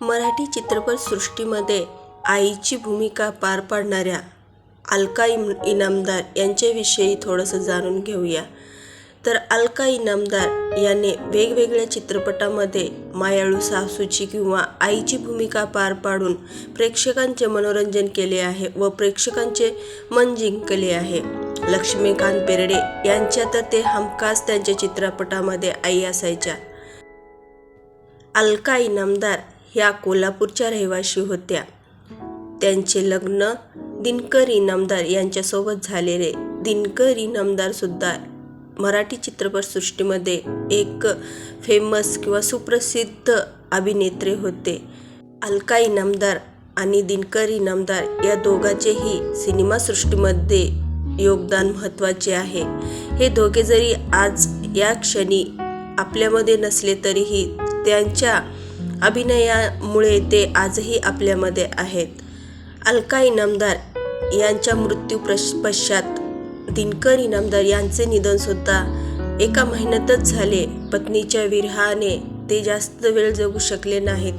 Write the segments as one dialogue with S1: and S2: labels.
S1: मराठी चित्रपटसृष्टीमध्ये आईची भूमिका पार पाडणाऱ्या अलका इम इनामदार यांच्याविषयी थोडंसं जाणून घेऊया. तर अलका इनामदार याने वेगवेगळ्या चित्रपटामध्ये मायाळू सासूची किंवा आईची भूमिका पार पाडून प्रेक्षकांचे मनोरंजन केले आहे व प्रेक्षकांचे मन जिंकले आहे. लक्ष्मीकांत बेर्डे यांच्या तर ते हमखास त्यांच्या चित्रपटामध्ये आई असायच्या. अलका इनामदार ह्या कोल्हापूरच्या रहिवाशी होत्या. त्यांचे लग्न दिनकर इनामदार यांच्यासोबत झालेले दिनकर इनामदारसुद्धा मराठी चित्रपटसृष्टीमध्ये एक फेमस किंवा सुप्रसिद्ध अभिनेत्री होते. अलका इनामदार आणि दिनकर इनामदार या दोघांचेही सिनेमासृष्टीमध्ये योगदान महत्त्वाचे आहे. हे दोघे जरी आज या क्षणी आपल्यामध्ये नसले तरीही त्यांच्या अभिनयामुळे ते आजही आपल्यामध्ये आहेत. अलका इनामदार यांच्या मृत्यू प्रश पश्चात दिनकर इनामदार यांचे निधनसुद्धा एका महिन्यातच झाले. पत्नीच्या विरहाने ते जास्त वेळ जगू शकले नाहीत.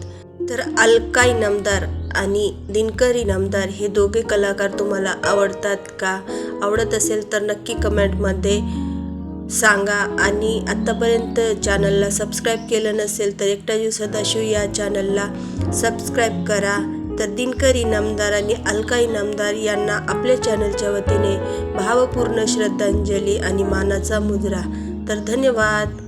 S1: तर अलका इनामदार आणि दिनकर इनामदार हे दोघे कलाकार तुम्हाला आवडतात का? आवडत असेल तर नक्की कमेंटमध्ये सांगा आणि आत्तापर्यंत चॅनलला सबस्क्राईब केलं नसेल तर एकटा जीव सदाशिव या चॅनलला सबस्क्राईब करा. तर दिनकर इनामदार आणि अलका इनामदार यांना आपल्या चॅनलच्या वतीने भावपूर्ण श्रद्धांजली आणि मानाचा मुजरा तर धन्यवाद.